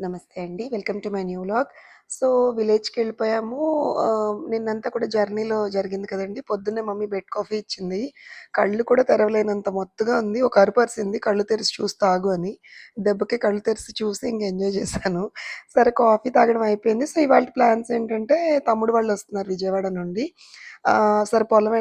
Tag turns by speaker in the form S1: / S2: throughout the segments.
S1: నమస్తే అండి. Welcome to my new vlog. So, విలేజ్కి వెళ్ళిపోయాము నిన్నంతా కూడా జర్నీలో జరిగింది కదండి పొద్దున్నే మమ్మీ బెడ్ కాఫీ ఇచ్చింది. కళ్ళు కూడా తెరవలేనంత మొత్తుగా ఉంది. ఒక అరుపు "కళ్ళు తెరిచి చూసి తాగు" అని. దెబ్బకి కళ్ళు తెరిచి చూసి ఇంక ఎంజాయ్ చేశాను. సరే కాఫీ తాగడం అయిపోయింది. సో, ఇవాళ ప్లాన్స్ ఏంటంటే, తమ్ముడు వాళ్ళు వస్తున్నారు విజయవాడ నుండి. "సరే పొలం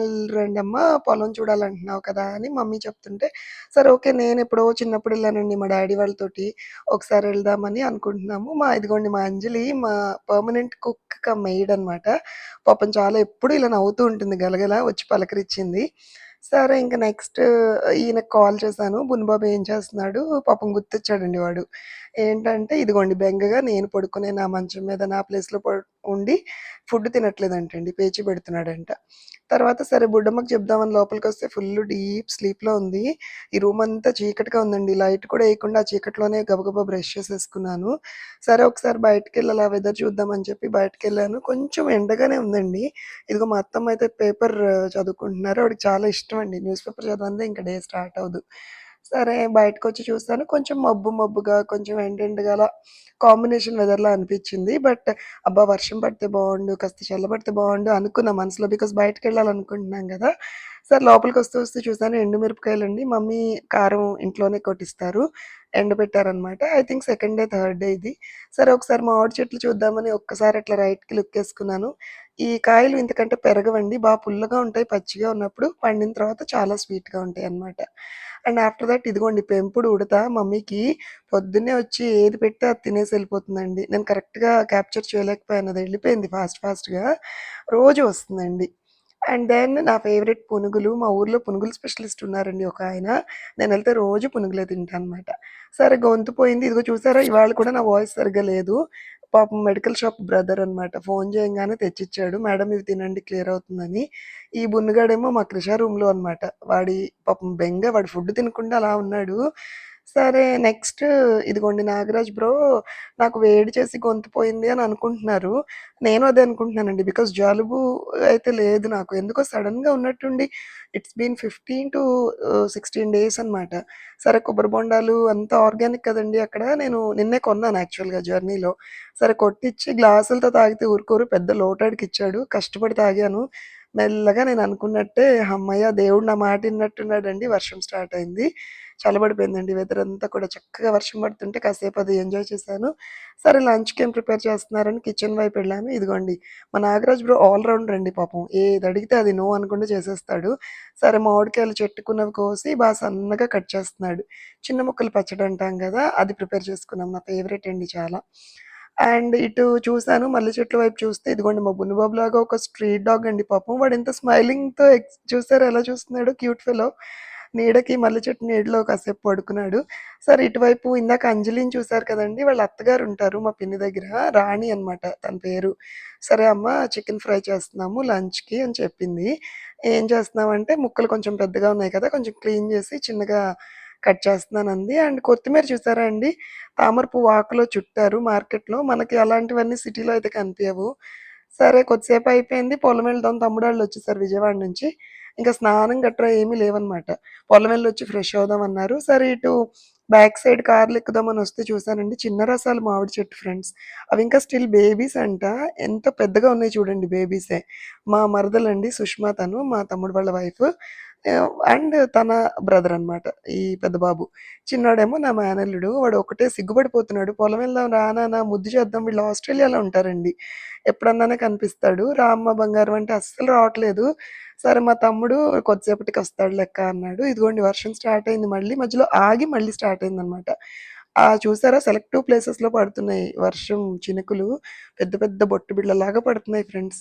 S1: అమ్మ పొలం చూడాలంటున్నావు కదా!" అని మమ్మీ చెప్తుంటే, సరే ఓకే. నేను ఎప్పుడో చిన్నప్పుడు వెళ్ళానండి మా డాడీ వాళ్ళతోటి. ఒకసారి వెళ్దామని ఎళ్దామని అనుకుంటున్నాము. మా ఇదిగోండి మా అంజలి మా పర్మనెంట్ కుక్ కమ్ మెయిడ్ అనమాట. పాపం చాలా ఎప్పుడు ఇలా నవ్వుతూ ఉంటుంది గలగల వచ్చి పలకరించింది. సరే ఇంకా నెక్స్ట్ ఈయనకి కాల్ చేశాను. బున్నుబాబు ఏం చేస్తున్నాడు? పాపం గుర్తొచ్చాడండి వాడు. ఏంటంటే ఇదిగోండి బెంగగా నేను పడుకునే నా మంచం మీద నా ప్లేస్‌లో పడు ఉండి ఫుడ్ తినట్లేదంటండి. పేచి పెడుతున్నాడంట. తర్వాత సరే బుడ్డమ్మకి చెప్దామని లోపలికొస్తే ఫుల్ డీప్ స్లీప్‌లో ఉంది. ఈ రూమ్ అంతా చీకటిగా ఉందండి. లైట్ కూడా వేయకుండా ఆ చీకట్లోనే గబగబా బ్రష్ చేసేసుకున్నాను. సరే ఒకసారి బయటకు వెళ్ళాలి ఆ వెదర్ చూద్దామని చెప్పి బయటికెళ్ళాను. కొంచెం ఎండగానే ఉందండి. ఇదిగో మా అత్తమ్మ అయితే పేపర్ చదువుకుంటున్నారు. ఆవిడకి చాలా ఇష్టం అండి. న్యూస్ పేపర్ చదవందే ఇంకా డే స్టార్ట్ అవ్వదు. సరే బయటకొచ్చి చూస్తాను కొంచెం మబ్బు మబ్బుగా, కొంచెం ఎండ ఎండగా అలా కాంబినేషన్ వెదర్‌లా అనిపించింది బట్ అబ్బా! వర్షం పడితే బాగుండు కాస్త చల్లబడితే బాగుండు అనుకున్నా మనసులో. బికాస్ బయటకు వెళ్ళాలనుకుంటున్నాం కదా సార్ లోపలికి వస్తూ చూసాను ఎండుమిరపకాయలండి. మమ్మీ కారం ఇంట్లోనే కొట్టిస్తారు. ఎండబెట్టారనమాట. I think second day, third day ఇది. సరే ఒకసారి మామిడి చెట్లు చూద్దామని ఒక్కసారి అట్లా రైట్‌కి లుక్కేసుకున్నాను. ఈ కాయలు ఇంతకంటే పెరగవండి. బాగా పుల్లగా ఉంటాయి పచ్చిగా ఉన్నప్పుడు. పండిన తర్వాత చాలా స్వీట్‌గా ఉంటాయి అనమాట అండ్ ఆఫ్టర్ దట్ ఇదిగోండి పెంపుడు ఉడత మమ్మీకి పొద్దున్నే వచ్చి ఏది పెడితే అది తినేసి వెళ్ళిపోతుందండి నేను కరెక్ట్‌గా క్యాప్చర్ చేయలేకపోయాను. అది వెళ్ళిపోయింది ఫాస్ట్ ఫాస్ట్‌గా. రోజు వస్తుందండి. అండ్ దెన్ నా ఫేవరెట్ పునుగులు. మా ఊర్లో పునుగులు స్పెషలిస్ట్ ఉన్నారండి ఒక ఆయన నేను వెళ్తే రోజు పునుగులే తింటాను అనమాట. సరే గొంతు పోయింది. ఇదిగో చూసారా ఇవాళ కూడా నా వాయిస్ సరిగ్గా లేదు. పాపం మెడికల్ షాప్ బ్రదర్ అనమాట. ఫోన్ చేయంగానే తెచ్చిచ్చాడు. మేడం ఇవి తినండి క్లియర్ అవుతుందని. ఈ బున్నుగాడేమో మా కృష రూమ్‌లో అనమాట. వాడి పాపం బెంగ వాడు ఫుడ్ తినకుండా అలా ఉన్నాడు. సరే నెక్స్ట్ ఇదిగోండి నాగరాజ్ బ్రో నాకు వేడి చేసి గొంతు పోయింది అని అనుకుంటున్నారు. నేను అదే అనుకుంటున్నానండి. బికాస్ జలుబు అయితే లేదు నాకు. ఎందుకో సడన్గా ఉన్నట్టుండి it's been 15 to sixteen days అనమాట. సరే కొబ్బరి బొండాలు అంతా ఆర్గానిక్ కదండి అక్కడ. నేను నిన్నే కొన్నాను యాక్చువల్‌గా జర్నీలో. సరే కొట్టిచ్చి గ్లాసులతో తాగితే ఊరుకోరు. పెద్ద లోటాడికి ఇచ్చాడు కష్టపడి తాగాను. మెల్లగా నేను అనుకున్నట్టే హమ్మయ్య! దేవుడు నా మాట విన్నట్టున్నాడండి వర్షం స్టార్ట్ అయింది. చల్లబడిపోయిందండి వెదర్ అంతా కూడా చక్కగా వర్షం పడుతుంటే కాసేపు అది ఎంజాయ్ చేశాను. సరే లంచ్కి ఏం ప్రిపేర్ చేస్తున్నారని కిచెన్ వైపు వెళ్ళాము ఇదిగోండి మా నాగరాజ్ బ్రో ఆల్ రౌండర్ అండి పాపం. ఏది అడిగితే అది నో అనకుండా చేసేస్తాడు. సరే మామిడికాయలు చెట్టుకున్నవి కోసి బాగా సన్నగా కట్ చేస్తున్నాడు. చిన్న ముక్కలు పచ్చడి అంటాం కదా అది ప్రిపేర్ చేసుకున్నాం. నా ఫేవరెట్ అండి చాలా. అండ్ ఇటు చూశాను మల్లె చెట్ల వైపు చూస్తే ఇదిగోండి మా బున్నుబాబులాగా ఒక స్ట్రీట్ డాగ్ అండి పాపం. వాడు ఎంత స్మైలింగ్‌తో ఎక్స్ చూసారా ఎలా చూస్తున్నాడో క్యూట్ ఫెలో. నీడకి మల్లె చెట్టు నీడలో కాసేపు పడుకున్నాడు. సార్ ఇటువైపు ఇందాక అంజలిని చూశారు కదండీ! వాళ్ళ అత్తగారు ఉంటారు మా పిన్ని దగ్గర. రాణి అనమాట తన పేరు. సరే అమ్మ చికెన్ ఫ్రై చేస్తున్నాము లంచ్‌కి అని చెప్పింది. ఏం చేస్తున్నామంటే ముక్కలు కొంచెం పెద్దగా ఉన్నాయి కదా! కొంచెం క్లీన్ చేసి చిన్నగా కట్ చేస్తున్నానంది. అండ్ కొత్తిమీర చూసారా అండి? తామర పువ్వు ఆకులో చుట్టారు మార్కెట్‌లో. మనకి అలాంటివన్నీ సిటీలో అయితే కనిపించవు సరే కొద్దిసేపు అయిపోయింది. పొలం వెళ్దాం వచ్చేసారు విజయవాడ నుంచి. ఇంకా స్నానం గట్రా ఏమీ లేవనమాట. పొలం వెళ్ళొచ్చి ఫ్రెష్ అవుదాం అన్నారు. సరే ఇటు బ్యాక్ సైడ్ కార్లు ఎక్కుదామని వస్తే చూసానండి చిన్న రసాలు మామిడి చెట్టు ఫ్రెండ్స్. అవి ఇంకా స్టిల్ బేబీస్ అంట. ఎంత పెద్దగా ఉన్నాయి చూడండి బేబీసే. మా మరదలండి సుష్మా తను. మా తమ్ముడు వాళ్ళ వైఫ్. అండ్ తన బ్రదర్ అనమాట. ఈ పెద్ద బాబు. చిన్నాడేమో నా మేనల్లుడు. వాడు ఒకటే సిగ్గుపడిపోతున్నాడు. పొలం వెళ్దాం రా ముద్దు చేద్దాం. వీళ్ళు ఆస్ట్రేలియాలో ఉంటారండి. ఎప్పుడన్నానే కనిపిస్తాడు. రామ్మ బంగారం అంటే అస్సలు రావట్లేదు. సరే మా తమ్ముడు కొద్దిసేపటికి వస్తాడు లెక్క అన్నాడు. ఇదిగోండి వర్షం స్టార్ట్ అయింది మళ్ళీ. మధ్యలో ఆగి మళ్ళీ స్టార్ట్ అయింది అనమాట ఆ చూసారా సెలెక్టివ్ ప్లేసెస్‌లో పడుతున్నాయి వర్షం చినుకులు. పెద్ద పెద్ద బొట్టు బిళ్ళలాగా పడుతున్నాయి ఫ్రెండ్స్.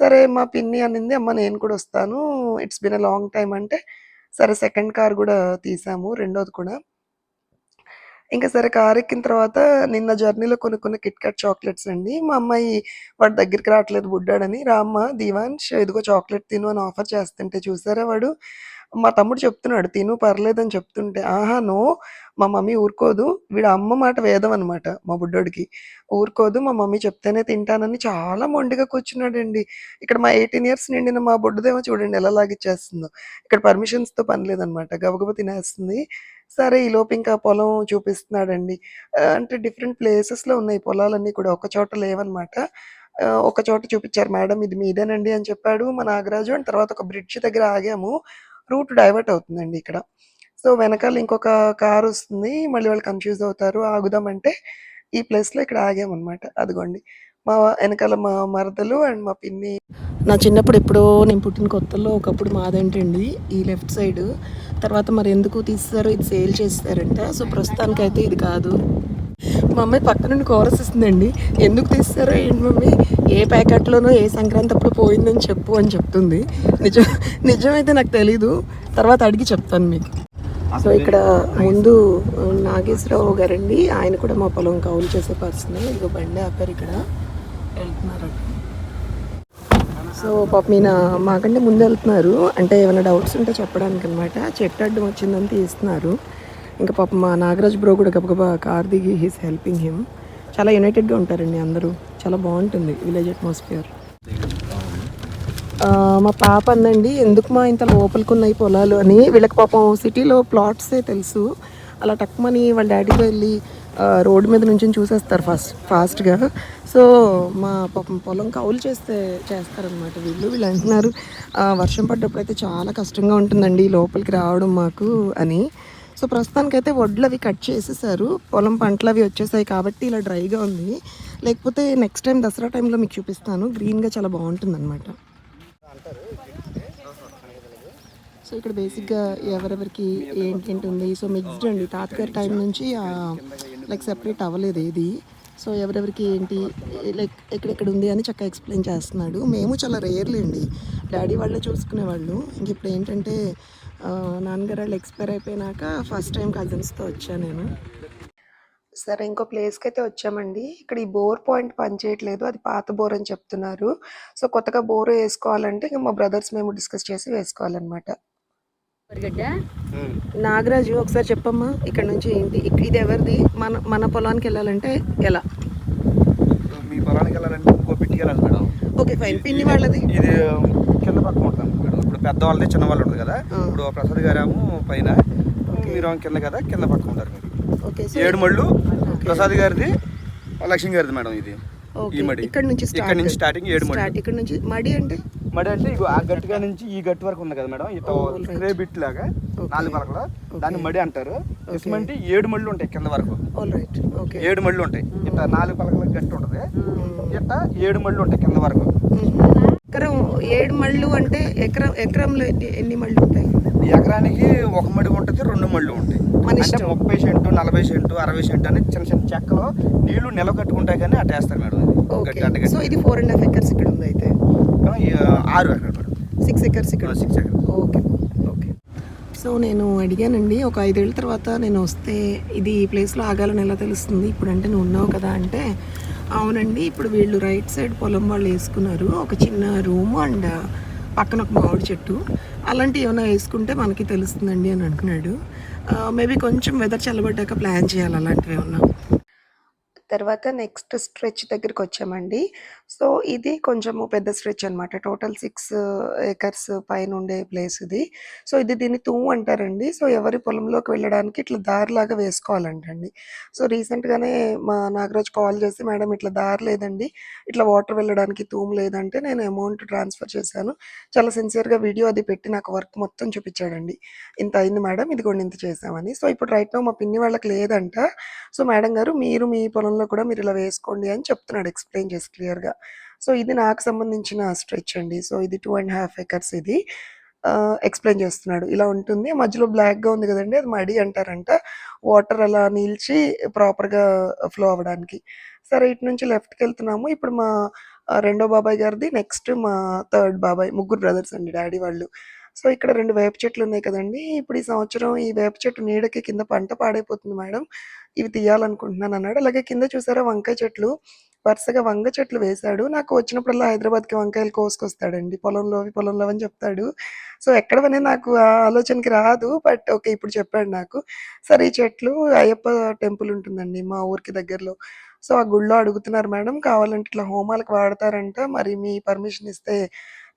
S1: సరే మా పిన్ని అనింది అమ్మ నేను కూడా వస్తాను. It's been a long time అంటే సరే సెకండ్ కార్ కూడా తీసాము రెండోది కూడా. ఇంకా సరే కారెక్కిన తర్వాత నిన్న జర్నీలో కొనుక్కున్న కిట్‌కాట్ చాక్లెట్స్ అండి. మా అమ్మాయి వాడు దగ్గరికి రావట్లేదు బుడ్డాడని రామ్మ దీవాన్ దీవాన్ష్ ఇదిగో చాక్లెట్ తిను అని ఆఫర్ చేస్తుంటే చూసారా వాడు మా తమ్ముడు చెప్తున్నాడు తిను పర్లేదని చెప్తుంటే, ఆహా! నో మా మమ్మీ ఊరుకోదు. వీడు అమ్మ మాట వేదం అనమాట మా బుడ్డోడికి. ఊరుకోదు మా మమ్మీ చెప్తేనే తింటానని చాలా మొండిగా కూర్చున్నాడండి. ఇక్కడ మా 18 ఇయర్స్ నిండిన మా బుడ్డదేమో చూడండి ఎలా లాగిచ్చేస్తుందో. ఇక్కడ పర్మిషన్స్‌తో పని లేదనమాట. గబగబ తినేస్తుంది. సరే ఈలోపు ఇంకా పొలం చూపిస్తున్నాడండి. అంటే డిఫరెంట్ ప్లేసెస్‌లో ఉన్నాయి పొలాలన్నీ కూడా. ఒక చోట లేవనమాట. ఒక చోట చూపించారు మేడం ఇది మీదేనండి అని చెప్పాడు మా నాగరాజు. అండ్ తర్వాత ఒక బ్రిడ్జ్ దగ్గర ఆగాము. రూట్ డైవర్ట్ అవుతుందండి ఇక్కడ. సో, వెనకాల ఇంకొక కారు వస్తుంది మళ్ళీ వాళ్ళు కన్‌ఫ్యూజ్ అవుతారు. ఆగుదామంటే ఈ ప్లేస్‌లో ఇక్కడ ఆగామనమాట. అదిగోండి. మా వెనకాల మా మరదలు అండ్ మా పిన్ని నా చిన్నప్పుడు ఎప్పుడో నేను పుట్టిన కొత్తలో ఒకప్పుడు మాదేంటండి ఈ లెఫ్ట్ సైడ్. తర్వాత మరి ఎందుకు తీస్తారు ఇది సేల్ చేస్తారంట సో, ప్రస్తుతానికైతే ఇది కాదు. మా అమ్మాయి పక్క నుండి కోరస్ ఇస్తుందండి. ఎందుకు తీస్తారో ఏంటి మమ్మీ? ఏ ప్యాకెట్‌లోనో ఏ సంక్రాంతి అప్పుడు పోయిందని చెప్పు అని చెప్తుంది. నిజం నిజమైతే నాకు తెలీదు. తర్వాత అడిగి చెప్తాను మీకు. సో, ఇక్కడ ముందు నాగేశ్వరరావు గారండి. ఆయన కూడా మా పొలం కౌలు చేసే పర్సనే. ఇదిగో బండి ఆపారు ఇక్కడ. వెళ్తున్నారట. సో, పాపం ఈయన మాకంటే ముందు వెళ్తున్నారు. అంటే ఏమైనా డౌట్స్ ఉంటే చెప్పడానికనమాట. చెట్టు అడ్డం వచ్చిందని తీస్తున్నారు. ఇంకా పాపం మా నాగరాజ్ బ్రో కూడా గబగబా కార్ దిగి హీస్ హెల్పింగ్ హిమ్. చాలా యునైటెడ్‌గా ఉంటారండి అందరూ. చాలా బాగుంటుంది విలేజ్ అట్మాస్ఫియర్. మా పాప అందండి ఎందుకు మా ఇంత లోపలికున్నాయి పొలాలు అని. వీళ్ళకి పాపం సిటీలో ప్లాట్సే తెలుసు. అలా టక్‌మని వాళ్ళ డాడీతో వెళ్ళి రోడ్డు మీద నుంచి చూసేస్తారు ఫస్ట్ ఫాస్ట్‌గా. సో, మా పాపం పొలం కౌలు చేస్తే చేస్తారనమాట వీళ్ళు. వీళ్ళు అంటున్నారు వర్షం పడ్డప్పుడు అయితే చాలా కష్టంగా ఉంటుందండి లోపలికి రావడం మాకు అని. సో, ప్రస్తుతానికైతే అవి కట్ చేసేసారు. పొలం పంటలు అవి వచ్చేసాయి కాబట్టి ఇలా డ్రైగా ఉంది. లేకపోతే నెక్స్ట్ టైం దసరా టైంలో మీకు చూపిస్తాను. గ్రీన్‌గా చాలా బావుంటుందనమాట. సో, ఇక్కడ బేసిక్‌గా ఎవరెవరికి ఏంటి ఉంది. సో, మిక్స్డ్ అండి. తాతగారి టైం నుంచి లైక్ సెపరేట్ అవ్వలేదు ఏది. సో, ఎవరెవరికి ఏంటి లైక్ ఎక్కడెక్కడ ఉంది అని చక్కగా ఎక్స్‌ప్లెయిన్ చేస్తున్నాడు. మేము చాలా రేర్‌లీ అండి. డాడీ వాళ్ళే చూసుకునేవాళ్ళు. ఇంక ఇప్పుడు ఏంటంటే నాన్నగారు వాళ్ళు ఎక్స్‌పైర్ అయిపోయినాక ఫస్ట్ టైం కజిన్స్‌తో వచ్చా నేను. సరే ఇంకో ప్లేస్‌కైతే వచ్చామండి. ఇక్కడ ఈ బోర్ పాయింట్ పనిచేయట్లేదు. అది పాత బోర్ అని చెప్తున్నారు. సో, కొత్తగా బోర్ ఏసుకోవాలంటే ఇంక మా బ్రదర్స్ మేము డిస్కస్ చేసి వేసుకోవాలనమాట. నాగరాజు ఒకసారి చెప్పమ్మా ఇక్కడ నుంచి ఏంటి? ఇది ఎవరిది? మన మన పొలానికి వెళ్ళాలంటే ఎలా?
S2: మీ పొలానికి వెళ్ళాలంటే ఇంకో పిట్టికి వెళ్ళాలి మేడం
S1: ఓకే ఫైన్. పిన్ని వాళ్ళది?
S2: ఇది కింద ఇప్పుడు పెద్దవాళ్ళది చిన్న వాళ్ళు ఉంటుంది కదా. ఇప్పుడు ప్రసాద్ గారేమో పైన మీరు కింద కదా కింద పక్కన ఉంటారు మీరు ఏడు మళ్ళు. ప్రసాద్ గారిది లక్ష్మి గారిది మేడం ఇది
S1: ఓకే.
S2: ఈ మడి
S1: ఇక్కడ నుంచి
S2: ఇక్కడ నుంచి స్టార్టింగ్ ఏడు మడి
S1: ఇక్కడ నుంచి మడి అంటే
S2: మడి అంటే ఇగో ఆ గట్టుగా నుంచి ఈ గట్టు వరకు ఉంది కదా మేడం
S1: right.
S2: స్ప్రే బిట్ లాగా. నాలుగు పలకలు దాన్ని. మడి అంటారు. ఇసుమంటే ఏడు మళ్ళు ఉంటాయి కింద వరకు
S1: ఆల్ రైట్. ఓకే.
S2: ఏడు మళ్ళు ఉంటాయి ఇట్లా నాలుగు పలకల గట్టు ఉంటుంది
S1: మ్మ్.
S2: ఇట్లా ఏడు మళ్ళు ఉంటాయి కింద వరకు
S1: ఎకరం ఏడు మళ్ళు అంటే ఎకరం ఎకరంలో ఎన్ని ఎన్ని మళ్ళు ఉంటాయి?
S2: ఎకరానికి ఒక మడి ఉంటుంది రెండు మళ్ళు ఉంటాయి.
S1: మన
S2: అంటే
S1: ఇష్టం.
S2: ముప్పై సెంటు నలభై సెంటు అరవై సెంటు అని చిన్న చిన్న చెక్కలో నీళ్ళు నిలవ కట్టుకుంటాయి కానీ అటు వేస్తారు మేడం
S1: సో ఇది ఫోర్ అండ్ హాఫ్ ఎకర్స్ ఇక్కడ ఉంది అయితే.
S2: ఆరు ఎకరాలు మేడం.
S1: సిక్స్ ఎకర్స్ ఇక్కడ
S2: సిక్స్ ఎకరాలు
S1: ఓకే. ఓకే. సో నేను అడిగానండి ఒక ఐదేళ్ళ తర్వాత నేను వస్తే ఇది ఈ ప్లేస్లో ఆగాలని ఎలా తెలుస్తుంది? ఇప్పుడు అంటే నువ్వు ఉన్నావు కదా అంటే అవునండి. ఇప్పుడు వీళ్ళు రైట్ సైడ్ పొలం వాళ్ళు వేసుకున్నారు. ఒక చిన్న రూమ్ అండ్ పక్కన ఒక మామిడి చెట్టు. అలాంటివి ఏమైనా వేసుకుంటే మనకి తెలుస్తుందండి అని అంటున్నాడు. మేబీ కొంచెం వెదర్ చల్లబడ్డాక ప్లాన్ చేయాలి అలాంటివి ఏమన్నా. తర్వాత నెక్స్ట్ స్ట్రెచ్ దగ్గరికి వచ్చామండి. సో, ఇది కొంచెము పెద్ద స్ట్రెచ్ అనమాట. టోటల్ సిక్స్ ఏకర్స్ పైన ఉండే ప్లేస్ ఇది. సో, ఇది దీన్ని తూ అంటారండి. సో, ఎవరి పొలంలోకి వెళ్ళడానికి ఇట్లా దారిలాగా వేసుకోవాలంటండి. సో, రీసెంట్‌గానే మా నాగరాజ్ కాల్ చేసి మేడం ఇట్లా దారి లేదండి. ఇట్లా వాటర్ వెళ్ళడానికి తూము లేదంటే నేను అమౌంట్ ట్రాన్స్‌ఫర్ చేశాను. చాలా సిన్సియర్‌గా వీడియో అది పెట్టి నాకు వర్క్ మొత్తం చూపించాడండి. ఇంత అయింది మేడం ఇదిగోండి ఇంత చేశామని. సో, ఇప్పుడు రైట్ నౌ మా పిన్ని వాళ్ళకి లేదంట. సో, మేడం గారు మీరు మీ పొలంలో కూడా మీరు ఇలా వేసుకోండి అని చెప్తున్నాడు ఎక్స్‌ప్లెయిన్ చేసి క్లియర్‌గా. సో, ఇది నాకు సంబంధించిన స్ట్రెచ్ అండి. సో, ఇది టూ అండ్ హాఫ్ ఎకర్స్ ఇది. ఎక్స్‌ప్లెయిన్ చేస్తున్నాడు. ఇలా ఉంటుంది. మధ్యలో బ్లాక్‌గా ఉంది కదండి అది మడి అంటారంట. వాటర్ అలా నిలిచి ప్రాపర్‌గా ఫ్లో అవ్వడానికి. సరే ఇటు నుంచి లెఫ్ట్‌కెళ్తున్నాము. ఇప్పుడు మా రెండో బాబాయ్ గారిది నెక్స్ట్ మా థర్డ్ బాబాయ్ ముగ్గురు బ్రదర్స్ అండి డాడీ వాళ్ళు. సో, ఇక్కడ రెండు వేప చెట్లు ఉన్నాయి కదండి ఇప్పుడు ఈ సంవత్సరం ఈ వేప చెట్టు నీడకి కింద పంట పాడైపోతుంది మేడం. ఇవి తీయాలనుకుంటున్నాను అన్నాడు. అలాగే కింద చూసారా వంకాయ చెట్లు వరుసగా వంగ చెట్లు వేశాడు. నాకు వచ్చినప్పుడల్లా హైదరాబాద్‌కి వంకాయలు కోసుకొస్తాడండి. పొలంలో పొలంలో అని చెప్తాడు. సో, ఎక్కడవనే నాకు ఆ ఆలోచనకి రాదు. But okay. ఇప్పుడు చెప్పాడు నాకు. సరే ఈ చెట్లు అయ్యప్ప టెంపుల్ ఉంటుందండి మా ఊరికి దగ్గరలో. సో, ఆ గుడిలో అడుగుతున్నారు మేడం కావాలంటే ఇట్లా హోమాలకు వాడతారంట. మరి మీ పర్మిషన్ ఇస్తే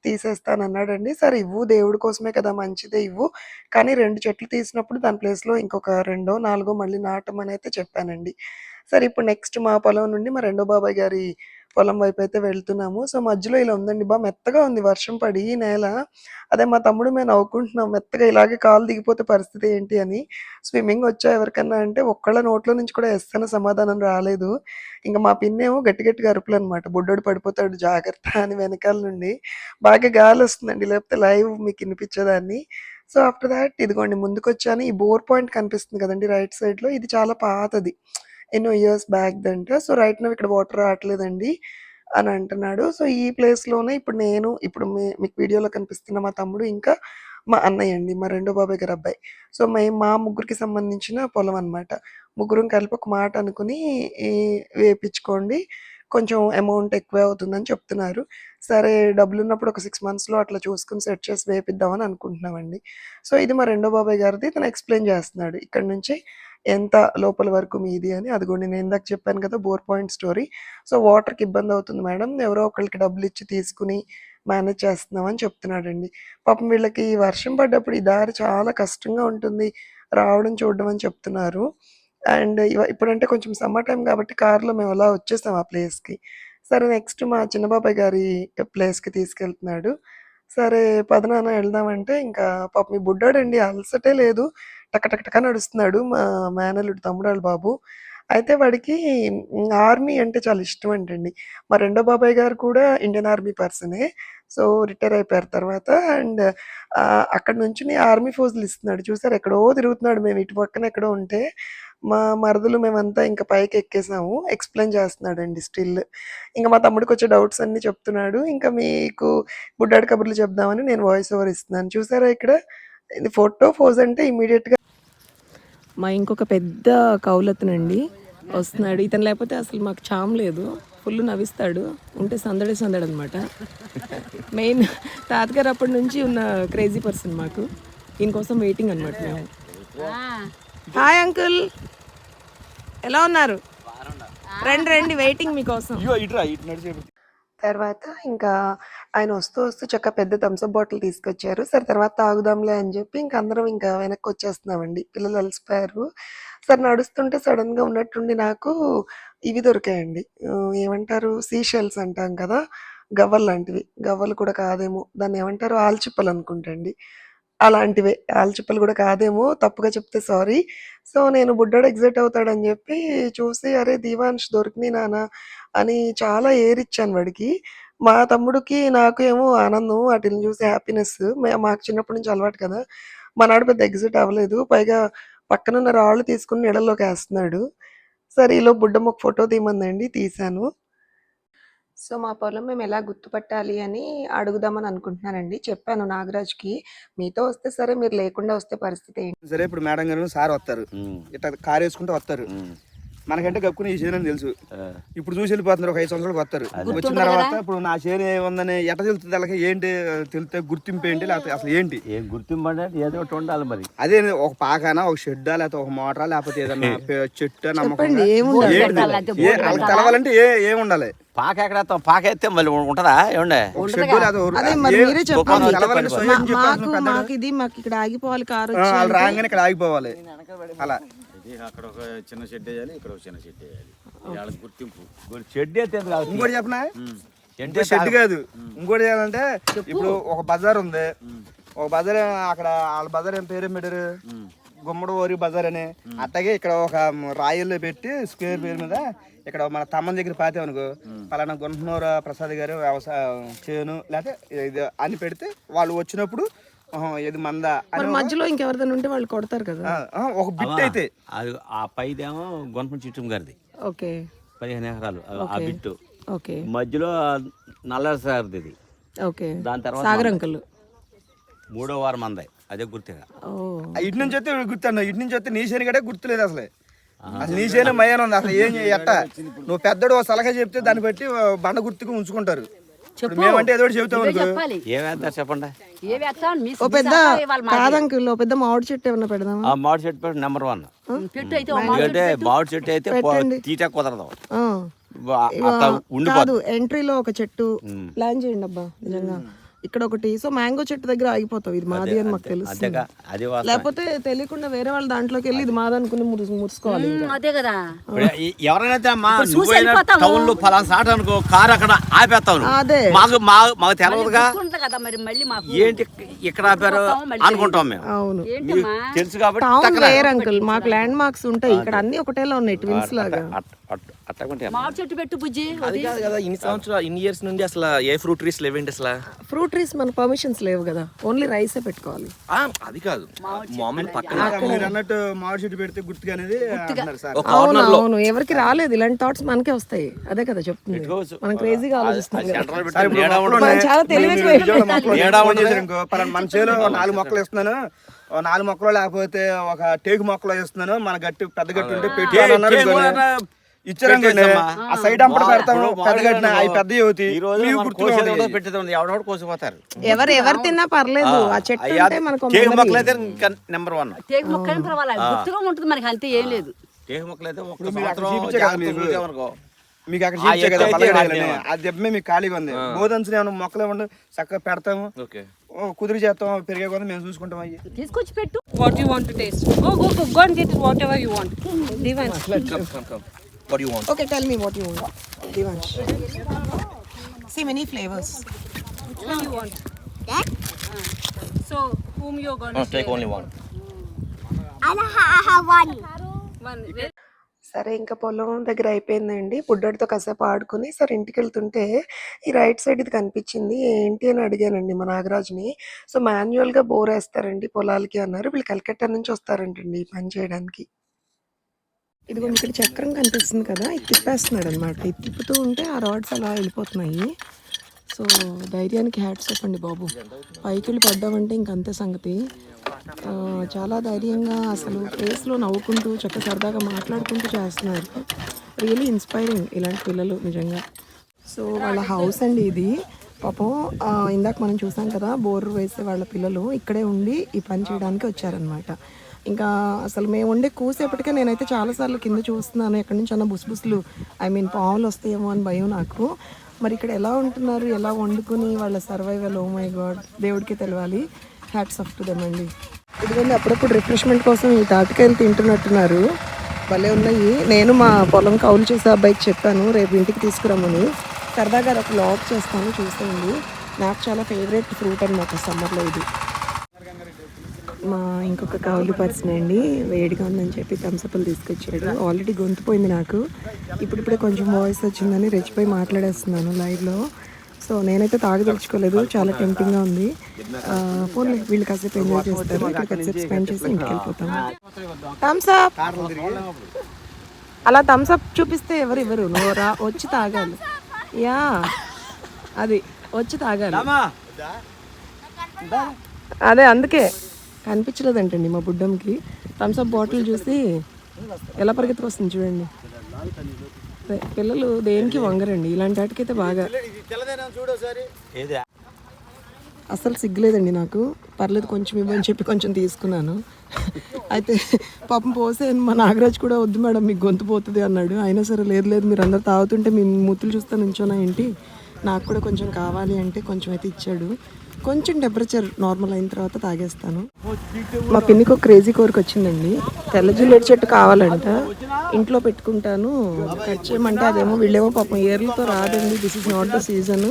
S1: తీసేస్తానన్నాడండి. సరే ఇవ్వు దేవుడి కోసమే కదా! మంచిదే ఇవ్వు. కానీ రెండు చెట్లు తీసినప్పుడు దాని ప్లేస్‌లో ఇంకొక రెండో, నాలుగో మళ్ళీ నాటమనైతే చెప్పానండి. సరే ఇప్పుడు నెక్స్ట్ మా పొలం నుండి మా రెండో బాబాయ్ గారి పొలం వైపు అయితే వెళ్తున్నాము. సో, మధ్యలో ఇలా ఉందండి. బా మెత్తగా ఉంది వర్షం పడి నేల. అదే మా తమ్ముడు మేము నవ్వుకుంటున్నాం. మెత్తగా ఇలాగే కాలు దిగిపోతే పరిస్థితి ఏంటి అని. స్విమ్మింగ్ వచ్చా ఎవరికన్నా అంటే ఒక్కళ్ళ నోట్లో నుంచి కూడా ఎస్ సమాధానం రాలేదు. ఇంకా మా పిన్నేమో గట్టి గట్టిగా అరుపులు అనమాట బుడ్డోడు పడిపోతాడు జాగ్రత్త అని వెనకాల నుండి. బాగా గాలి వస్తుందండి లేకపోతే లైవ్ మీకు వినిపించేదాన్ని సో, ఆఫ్టర్ దాట్ ఇదిగోండి ముందుకొచ్చాను. ఈ బోర్ పాయింట్ కనిపిస్తుంది కదండి రైట్ సైడ్‌లో ఇది చాలా పాతది. ఎన్నో ఇయర్స్ బ్యాక్‌దంట. సో, రైట్ నవ్వు ఇక్కడ వాటర్ రావట్లేదండి అని అంటున్నాడు. సో, ఈ ప్లేస్‌లోనే ఇప్పుడు నేను ఇప్పుడు మీ మీకు వీడియోలో కనిపిస్తున్న మా తమ్ముడు ఇంకా మా అన్నయ్య అండి. మా రెండో బాబాయ్ గారి అబ్బాయి. సో, మేము మా ముగ్గురికి సంబంధించిన పొలం అనమాట. ముగ్గురం కలిపి ఒక మాట అనుకుని వేపించుకోండి. కొంచెం అమౌంట్ ఎక్కువే అవుతుందని చెప్తున్నారు. సరే డబ్బులున్నప్పుడు ఒక సిక్స్ మంత్స్‌లో అట్లా చూసుకొని సెట్ చేసి వేపిద్దామని అనుకుంటున్నామండి. సో, ఇది మా రెండో బాబాయ్ గారిది. తను ఎక్స్‌ప్లెయిన్ చేస్తున్నాడు. ఇక్కడ నుంచి ఎంత లోపల వరకు మీది అని. అది కూడా నేను ఇందాక చెప్పాను కదా! Bore point story. సో, వాటర్‌కి ఇబ్బంది అవుతుంది మేడం. ఎవరో ఒకళ్ళకి డబ్బులిచ్చి తీసుకొని మేనేజ్ చేస్తున్నామని చెప్తున్నాడండి. పాపం వీళ్ళకి వర్షం పడ్డప్పుడు ఈ దారి చాలా కష్టంగా ఉంటుంది. రావడం, చూడడం అని చెప్తున్నారు. అండ్ ఇప్పుడంటే కొంచెం సమ్మర్ టైం కాబట్టి కారులో మేము అలా వచ్చేసాం ఆ ప్లేస్‌కి. సరే నెక్స్ట్ మా చిన్నబాబాయ్ గారి ప్లేస్‌కి తీసుకెళ్తున్నాడు. సరే పదనాన్న వెళ్దామంటే ఇంకా పాపం మీ బుడ్డాడండి అలసటే లేదు. టక నడుస్తున్నాడు. మా మేనల్లుడు తమ్ముడాళ్ళ బాబు. అయితే వాడికి ఆర్మీ అంటే చాలా ఇష్టం అంటండి మా రెండో బాబాయ్ గారు కూడా ఇండియన్ ఆర్మీ పర్సనే. సో, రిటైర్ అయిపోయారు తర్వాత. అండ్ అక్కడ నుంచి ఆర్మీ ఫోజులు ఇస్తున్నాడు. చూసారు ఎక్కడో తిరుగుతున్నాడు. మేము ఇటు పక్కన ఎక్కడో ఉంటే మా మరదలు మేమంతా ఇంకా పైకి ఎక్కేసాము ఎక్స్‌ప్లెయిన్ చేస్తున్నాడండి స్టిల్. ఇంకా మా తమ్ముడికొచ్చే డౌట్స్ అన్నీ చెప్తున్నాడు. ఇంకా మీకు బుడ్డాడి కబుర్లు చెప్దామని నేను వాయిస్ ఓవర్ ఇస్తున్నాను. చూసారా ఇక్కడ ఇది ఫోటో ఫోజ్ అంటే ఇమ్మీడియేట్‌గా మా ఇంకొక పెద్ద కౌలతనండి వస్తున్నాడు. ఇతను లేకపోతే అసలు మాకు చామ్ లేదు. ఫుల్ నవ్విస్తాడు. ఉంటే సందడే సందడనమాట. మెయిన్ తాతగారు అప్పటి నుంచి ఉన్న క్రేజీ పర్సన్ మాకు. ఈయన కోసం వెయిటింగ్ అనమాట మేము. Hi uncle. ఎలా ఉన్నారు? రండి రండి వెయిటింగ్ మీకోసం. తర్వాత ఇంకా ఆయన వస్తూ వస్తూ చక్క పెద్ద థమ్సప్ బాటిల్ తీసుకొచ్చారు. సరే తర్వాత తాగుదాంలే అని చెప్పి ఇంక అందరం ఇంకా వెనక్కి వచ్చేస్తున్నామండి. పిల్లలు అలసిపోయారు. సరే నడుస్తుంటే సడన్గా ఉన్నట్టుండి నాకు ఇవి దొరికాయండి. ఏమంటారు సీషెల్స్ అంటాం కదా! గవ్వలు లాంటివి. గవ్వలు కూడా కాదేమో దాన్ని ఏమంటారు ఆల్చిప్పలు అనుకుంటా అండి. అలాంటివే. ఆల్చిప్పలు కూడా కాదేమో తప్పుగా చెప్తే సారీ. సో, నేను బుడ్డోడు ఎగ్జైట్ అవుతాడని చెప్పి చూసి అరే! దీవాన్ష్ దొరికినాయి నాన్న అని చాలా ఏరిచ్చాను వాడికి. మా తమ్ముడికి నాకు ఏమో ఆనందం వాటిని చూసి హ్యాపీనెస్. మాకు చిన్నప్పటి నుంచి అలవాటు కదా! మా నాడు పెద్ద ఎగ్జిట్ అవ్వలేదు. పైగా పక్కనున్న రాళ్ళు తీసుకుని నీడల్లోకి వేస్తున్నాడు సరే ఈలో బుడ్డమ్మ ఒక ఫోటో తీయమందండి తీశాను. సో, మా పొలం మేము ఎలా గుర్తుపట్టాలి అని అడుగుదామని అనుకుంటున్నానండి. చెప్పాను నాగరాజ్‌కి. మీతో వస్తే సరే మీరు లేకుండా వస్తే పరిస్థితి ఏంటి?
S2: సరే ఇప్పుడు మేడం గారు సార్ వస్తారు. ఇట్లా కారు వేసుకుంటూ వస్తారు. మనకంటే గక్కుని ఈ చేను అని తెలుసు. ఇప్పుడు చూసి వెళ్ళిపోతున్నారు ఒక ఐదు సంవత్సరాలకు వస్తారు. వచ్చిన తర్వాత ఇప్పుడు నా చేను ఏముందని ఎట్ట తెలుస్తుంది వాళ్ళకి? ఏంటి తెలితే గుర్తింపు ఏంటి లేకపోతే అసలు ఏంటి?
S3: ఏం గుర్తింపు అంటే ఏదో ఒకటి ఉండాలి మరి.
S2: అదే ఒక పాకానా ఒక షెడ్డా లేకపోతే ఒక మోటరా లేకపోతే ఏదన్నా చెట్టు నమ్మకం? కలవాలంటే ఏ ఏం ఉండాలి?
S3: పాక ఎక్కడ వేస్తాం? పాక ఎత్తే మళ్ళీ ఉంటుందా? ఏమండే?
S1: మాకు ఇది మాకు ఇక్కడ ఆగిపోవాలి కారు
S2: రాగానే ఇక్కడ ఆగిపోవాలి. అలా.
S4: అక్కడ ఒక చిన్న షెడ్ వేయాలి ఇక్కడ ఒక చిన్న షెడ్ వేయాలి. వాళ్ళకి గుర్తింపు.
S3: ఎత్తే ఎందుకు కాదు?
S2: ఇంకోటి చెప్పనా? ఇంకో షెడ్ కాదు. ఇంకోటి ఏంటంటే ఇప్పుడు ఒక బజార్ ఉంది. ఒక బజార్ అక్కడ వాళ్ళ బజార్ ఏం పేరు పెట్టారు? గుమ్మడి ఓరి బజార్ అని. అట్లాగే ఇక్కడ ఒక రాయల్లో పెట్టి స్క్వేర్ పేరు మీద ఇక్కడ మన తమ్మన్ దగ్గర పాతే అనుకో. పలానా గుంటనూరు ప్రసాద్ గారు వ్యవసాయం చేను లేకపోతే ఇది అని పెడితే వాళ్ళు వచ్చినప్పుడు ఇది మంద?
S1: మరి మధ్యలో ఇంకెవరిదైనా ఉంటే వాళ్ళు కొడతారు కదా.
S2: ఒక బిట్ అయితే.
S3: అది ఆ పైదేమో గొనపం చిట్టం గారిది.
S1: ఓకే.
S3: పదిహేను ఎకరాలు ఆ- బిట్టు.
S1: ఓకే.
S3: మధ్యలో నల్లర సార్ది ఇది.
S1: ఓకే.
S3: దాని తర్వాత
S1: సాగర్ అంకుల్.
S3: మూడో వారం మంది అదే గుర్తుగా.
S2: ఇటు నుంచి వస్తే గుర్తు అన్న ఇటు నుంచి వస్తే నీ శని గడే గుర్తులేదు అసలే. అసలు నీ చేనే మయ్యాన ఉంది అసలు. ఏం ఎట్ట నువ్వు పెద్దడు ఓ సలహా చెప్తే దాన్ని బట్టి బండ గుర్తుకు ఉంచుకుంటారు. ఇప్పుడు మేమంటే ఏదో ఒకటి చెబుతాం అనుకో.
S5: చెప్పాలి.
S3: ఏమేస్తారు చెప్పండి?
S5: ఏ వేస్తాం మీ
S6: ఓ పెద్ద కాదంకుల్ ఓ పెద్ద మామిడి చెట్టు ఏమన్నా పెడదామా?
S3: ఆ మామిడి చెట్టు పెట్టి నెంబర్ వన్
S5: పెట్టు అయితే ఓ మామిడి
S3: ఎందుకంటే మామిడి చెట్టు అయితే పో- తీట కుదరదు.
S6: ఆ.
S3: వా- అట్లా ఉండిపోదు.
S6: కాదు ఎంట్రీలో ఒక చెట్టు ప్లాన్ చేయండి అబ్బా నిజంగా. ఇక్కడ ఒకటి సో మ్యాంగో చెట్టు దగ్గర ఆగిపోతావు. ఇది మాది అని మాకు తెలుసు. లేకపోతే తెలియకుండా వేరే వాళ్ళ దాంట్లోకి వెళ్ళి ఇది మాది అనుకుని మురుసు మురుసుకోవాలి.
S5: అదే కదా.
S3: ఎవరైనా. టౌన్లో ఫలానా సాట అనుకో కారు అక్కడ ఆపేస్తావు నువ్వు.
S6: అదే.
S3: మాకు మా మాకు తెలవదుగా?
S5: గుర్తుంటుంది కదా మరి మళ్ళీ మాకు.
S3: ఏంటి ఇక్కడ ఆపారు? అనుకుంటాం మేము.
S6: అవును.
S5: ఏంటమ్మా?
S3: తెలుసు కాబట్టి
S6: వేర్ అంకుల్. మాకు ల్యాండ్ మార్క్స్ ఉంటాయి. ఇక్కడ అన్ని ఒకటేలా ఉన్నాయి ట్విన్స్ లాగా.
S3: అట్టకుంటే
S5: మామిడి చెట్టు పెట్టు బుజ్జి
S7: అది కాదు కదా ఇన్ని సంవత్సరాలు ఇన్ని ఇయర్స్ నుండి అసలు ఏ ఫ్రూట్ ట్రీస్ లేవేంటి అసలు?
S6: ఫ్రూట్ ట్రీస్ మన పర్మిషన్స్ లేవు కదా ఓన్లీ రైసే పెట్టుకోవాలి.
S7: ఆ, అది కాదు. పక్కన
S2: మీరు అన్నట్టు మామిడి చెట్టు పెడితే గుర్తుగా అనేది
S6: అవును అవును ఎవరికి రాలేదు ఇలాంటి థాట్స్ మనకే వస్తాయి. అదే కదా చెప్తుంది. మనం క్రేజీగా ఆలోచిస్తాం కదా.
S3: సెంట్రల్
S2: సార్,
S3: పెట్టి
S2: ఇప్పుడు
S3: నీడ
S2: మొక్కలు
S3: ఉండదు.
S6: మనం. చాలా తెలివిగా
S2: చేలో నాలుగు మొక్కలు ఇస్తున్నాను ఓ నాలుగు మొక్కలు లేకపోతే ఒక టేకు మొక్కలు ఇస్తున్నాను మన గట్టి పెద్ద గట్టి ఉంటే పెట్టి
S3: టే- పెట్టేద్దమ్మా.
S2: ఆ. సైడ్ అంపడు పెడతాము.
S3: ఇప్పుడు
S2: పెద్ద గట్టిన
S3: మామిడికాయలు
S2: అవి పెద్ద యువతి.
S3: పెట్టేది ఉండదు. ఎవడెవడు కోసిపోతారు.
S6: ఎవరు ఎవరు తిన్నా పర్లేదు. ఆ. చెట్టు మనకు.
S3: మొక్కలు అయితే ఇంకా నెంబర్ వన్
S5: తేగు మొక్కని పర్వాలేదు. గుర్తుగా ఉంటుంది మనకి అంతే ఏం లేదు.
S3: మొక్కలు అయితే ఒక్క సంవత్సరం
S2: మీకు. అక్కడ
S3: ఆ
S2: చూపించే కదా దెబ్బ మీకు ఖాళీగా ఉంది. బోధన్స్ ఏమైనా మొక్కలు ఏమన్నా చక్కగా పెడతాము.
S7: ఓకే.
S2: ఓ కుదిరి చేస్తాం పెరిగే కొద్ది మేము చూసుకుంటాం అయ్యి.
S5: తీసుకొచ్చి పెట్టు.
S8: What do you want to taste? Go, go, go, go and get whatever you want.
S7: Come what you want
S6: Okay, tell me what you want. Divansh. See many flavors.
S8: Which one you want? That? So, whom you're gonna
S7: take only one
S8: one? Where-
S6: సరే ఇంకా పొలం దగ్గర అయిపోయిందండి బుడ్డడితో కాసేపు ఆడుకుని సరే ఇంటికి వెళ్తుంటే ఈ రైట్ సైడ్ ఇది కనిపించింది ఏంటి అని అడిగానండి మా నాగరాజుని సో మాన్యువల్గా బోర్ వేస్తారండి పొలాలకి అన్నారు వీళ్ళు కలకత్తా నుంచి వస్తారంటండి ఈ పని చేయడానికి ఇదిగో ఇక్కడ చక్రం కనిపిస్తుంది కదా ఇది తిప్పేస్తున్నాడు అనమాట ఇది తిప్పుతూ ఉంటే ఆ రాడ్స్ అలా వెళ్ళిపోతున్నాయి. సో ధైర్యానికి హ్యాట్స్ చెప్పండి బాబు. పైకి వెళ్ళి పడ్డామంటే ఇంకంతే సంగతి. చాలా ధైర్యంగా అసలు ప్లేస్లో నవ్వుకుంటూ చక్క సరదాగా మాట్లాడుకుంటూ చేస్తున్నారు. రియలీ ఇన్స్పైరింగ్ ఇలాంటి పిల్లలు నిజంగా. సో వాళ్ళ హౌస్ అండి ఇది. పాపం ఇందాక మనం చూసాం కదా బోర్ వేసే వాళ్ళ పిల్లలు ఇక్కడే ఉండి ఈ పని చేయడానికి వచ్చారనమాట ఇంకా అసలు మేము ఉండే కూసేపటికే నేనైతే చాలాసార్లు కింద చూస్తున్నాను. ఎక్కడి నుంచి అన్న బుసుబుసులు ఐ మీన్ పాములు వస్తాయేమో అని భయం నాకు. మరి ఇక్కడ ఎలా ఉంటున్నారు? ఎలా వండుకుని వాళ్ళ సర్వైవల్ ఓ మై గాడ్ దేవుడికి తెలియాలి హ్యాట్స్ ఆఫ్ టు దెమ్ అండి. ఇదిగోండి అప్పుడప్పుడు రిఫ్రెష్మెంట్ కోసం ఈ తాటికాయలు తింటున్నట్టున్నారు. భలే ఉన్నాయి. నేను మా పొలం కౌలు చేసే అబ్బాయికి చెప్పాను రేపు ఇంటికి తీసుకురమ్మని. సరదాగా అది ఒక లాక్ చేస్తాను చూసేయండి. నాకు చాలా ఫేవరెట్ ఫ్రూట్ అనమాట సమ్మర్లో ఇది. మా ఇంకొక కౌలు పర్సన్ అండి వేడిగా ఉందని చెప్పి థమ్సప్లు తీసుకొచ్చాడు. ఆల్రెడీ గొంతు పోయింది నాకు. ఇప్పుడిప్పుడే కొంచెం వాయిస్ వచ్చిందని రెచ్చిపోయి మాట్లాడేస్తున్నాను లైవ్లో సో నేనైతే తాగదలుచుకోలేదు. చాలా టెంప్టింగ్గా ఉంది. ఫోన్ వీళ్ళు కాసేపు ఎంజాయ్ చేస్తారు. ఇక్కడ కాసేపు స్పెండ్ చేసి ఇంటికి అప్ అలా థమ్స్ అప్ చూపిస్తే ఎవరు ఇవ్వరు. నువ్వు రా వచ్చి తాగాలి. యా అది వచ్చి తాగాలి. అదే అందుకే. కనిపించలేదంటండి మా బుడ్డంకి. థమ్స్ అప్ బాటిల్ చూసి ఎలా పరిగెత్తుకొస్తుంది చూడండి. పిల్లలు దేనికి వంగరండి? ఇలాంటి వాటికైతే బాగా. అసలు సిగ్గులేదండి నాకు. పర్లేదు కొంచెం ఇవ్వని చెప్పి కొంచెం తీసుకున్నాను. అయితే పాపం పోసే మా నాగరాజ్ కూడా వద్దు మేడం మీకు గొంతు పోతుంది అన్నాడు. అయినా సరే లేదు లేదు మీరు అందరు తాగుతుంటే మీ మూతులు చూస్తా నుంచోనా ఏంటి? నాకు కూడా కొంచెం కావాలి అంటే కొంచెం అయితే ఇచ్చాడు. కొంచెం టెంపరేచర్ నార్మల్ అయిన తర్వాత తాగేస్తాను. మా పిన్నికి ఒక క్రేజీ కోరిక వచ్చిందండి. తెల్ల జిల్లేడు చెట్టు కావాలంట. ఇంట్లో పెట్టుకుంటాను. కట్ చేయమంటే అదేమో వీళ్ళేమో పాపం ఏర్లతో రాదండి. This is not the season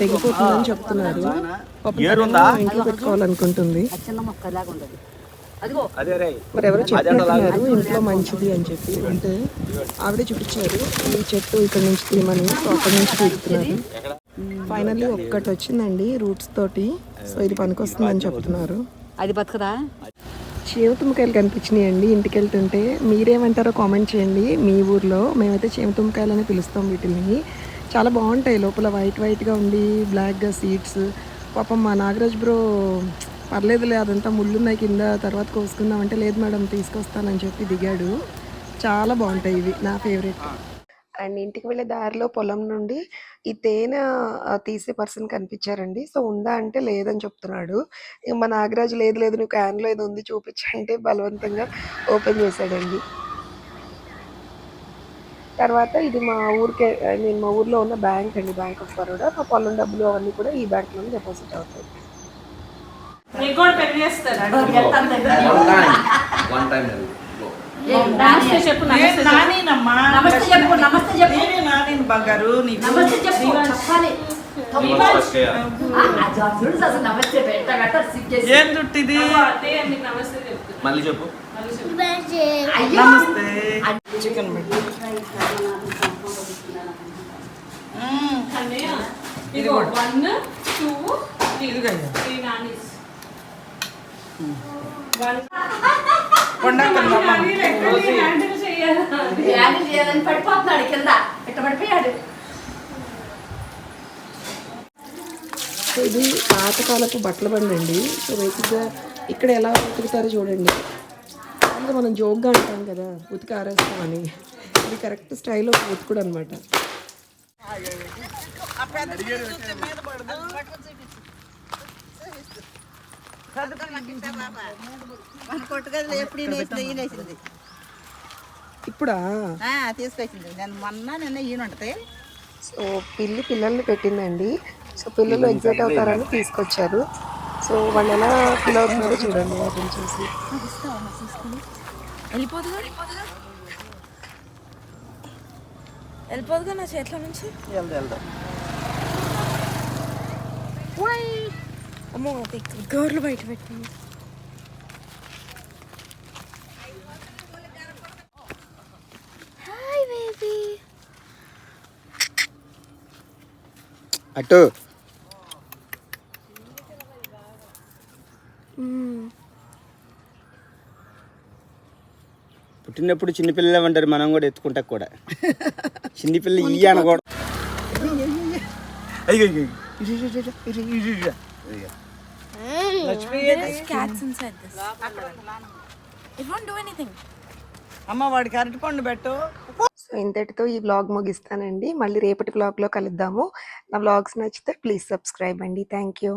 S6: తెగిపోతుందని చెప్తున్నారు. పాపం ఇంట్లో పెట్టుకోవాలనుకుంటుంది. మరి ఎవరో చెప్తున్నారు ఇంట్లో మంచిది అని చెప్పి. అంటే ఆవిడే చూపించారు. ఈ చెట్టు ఇక్కడ నుంచి తీయమని అక్కడ నుంచి తీస్తున్నారు. ఫైనల్లీ ఒక్కటి వచ్చిందండి రూట్స్ తోటి. సో ఇది పనికొస్తుందని చెప్తున్నారు.
S5: అది బతకదా?
S6: చేమతుమ్మకాయలు కనిపించినాయండి ఇంటికి వెళ్తుంటే మీరేమంటారో కామెంట్ చేయండి. మీ ఊర్లో మేమైతే చేమతుమ్మకాయలు అని పిలుస్తాం వీటిని చాలా బాగుంటాయి లోపల వైట్ వైట్గా ఉండి బ్లాక్గా సీడ్స్ పాపం మా నాగరాజ్ బ్రో పర్లేదులే అదంతా ముళ్ళున్నాయి కింద తర్వాత కోసుకుందాం అంటే లేదు మేడం తీసుకొస్తానని చెప్పి దిగాడు.
S1: చాలా బాగుంటాయి ఇవి నా ఫేవరెట్ అండ్ ఇంటికి వెళ్ళే దారిలో పొలం నుండి ఈ తేనె తీసే పర్సన్ కనిపించారండి. సో ఉందా అంటే లేదని చెప్తున్నాడు. ఇక మా నాగరాజు లేదు లేదు నువ్వు క్యాన్లో ఏదో ఉంది చూపించంటే బలవంతంగా ఓపెన్ చేశాడండి. తర్వాత ఇది మా ఊరికే ఐ మీన్ మా ఊర్లో ఉన్న బ్యాంక్ అండి బ్యాంక్ ఆఫ్ బరోడా. మా పొలం డబ్బులు అవన్నీ కూడా ఈ బ్యాంక్లోనే డిపాజిట్ అవుతాయి.
S8: నమస్తే చెప్పు నమస్తే
S5: చెప్పు. నమస్తే చెప్పు
S7: నేనే నానేను బంగారు
S5: నమస్తే చెప్పు. చెప్పాలి.
S7: ఏం చుట్టిది
S6: మళ్ళీ చెప్పు.
S7: నమస్తే. చికెన్ పెట్టు
S8: ఇదిగో. వన్ టూ త్రీ
S7: ఇదిగో
S5: చేయాలని పడిపోతున్నాడు కింద ఇట్ట పడిపోయాడు
S1: ఇది పాతకాలపు బట్టల బండి అండి సో బేసిక్గా ఇక్కడ ఎలా ఉతుకుతారో చూడండి అంటే మనం జోక్గా అంటాం కదా ఉతికి ఆరేస్తామని ఇది కరెక్ట్ స్టైల్ ఆఫ్ ఉతుకుడు అనమాట
S9: మన కొట్టుగదిలో ఎప్పుడు ఈనేసింది ఈనేసింది
S1: ఇప్పుడా?
S9: తీసుకొచ్చింది. నేను మొన్న నిన్న ఈయన ఉంటుంది.
S1: సో పిల్లి పిల్లల్ని పెట్టిందండి. సో పిల్లలు ఎగ్జైట్ అవుతారని తీసుకొచ్చారు. సో వాళ్ళు ఎలా ఫీల్ అవుతున్నారో చూడండి. వాటిని చూసి
S8: వెళ్ళిపోదుగా నా చేతిలో నుంచి? అమ్మో గోర్లు బయట పెట్టింది హాయ్ బేబీ
S2: అటు పుట్టినప్పుడు చిన్నపిల్లలు అంటారు మనం కూడా ఎత్తుకుంటా కూడా. చిన్నపిల్ల ఇయ్య అనకూడదు అయ్యో, అయ్యో, అయ్యో.
S8: cats inside this. It won't do anything.
S7: అమ్మ వాడికి అరటి పండు పెట్టు
S1: సో ఇంతటితో ఈ వ్లాగ్ ముగిస్తానండి మళ్ళీ రేపటి వ్లాగ్లో కలుద్దాము నా వ్లాగ్స్ నచ్చితే ప్లీజ్ సబ్స్క్రైబ్ అండి థ్యాంక్ యూ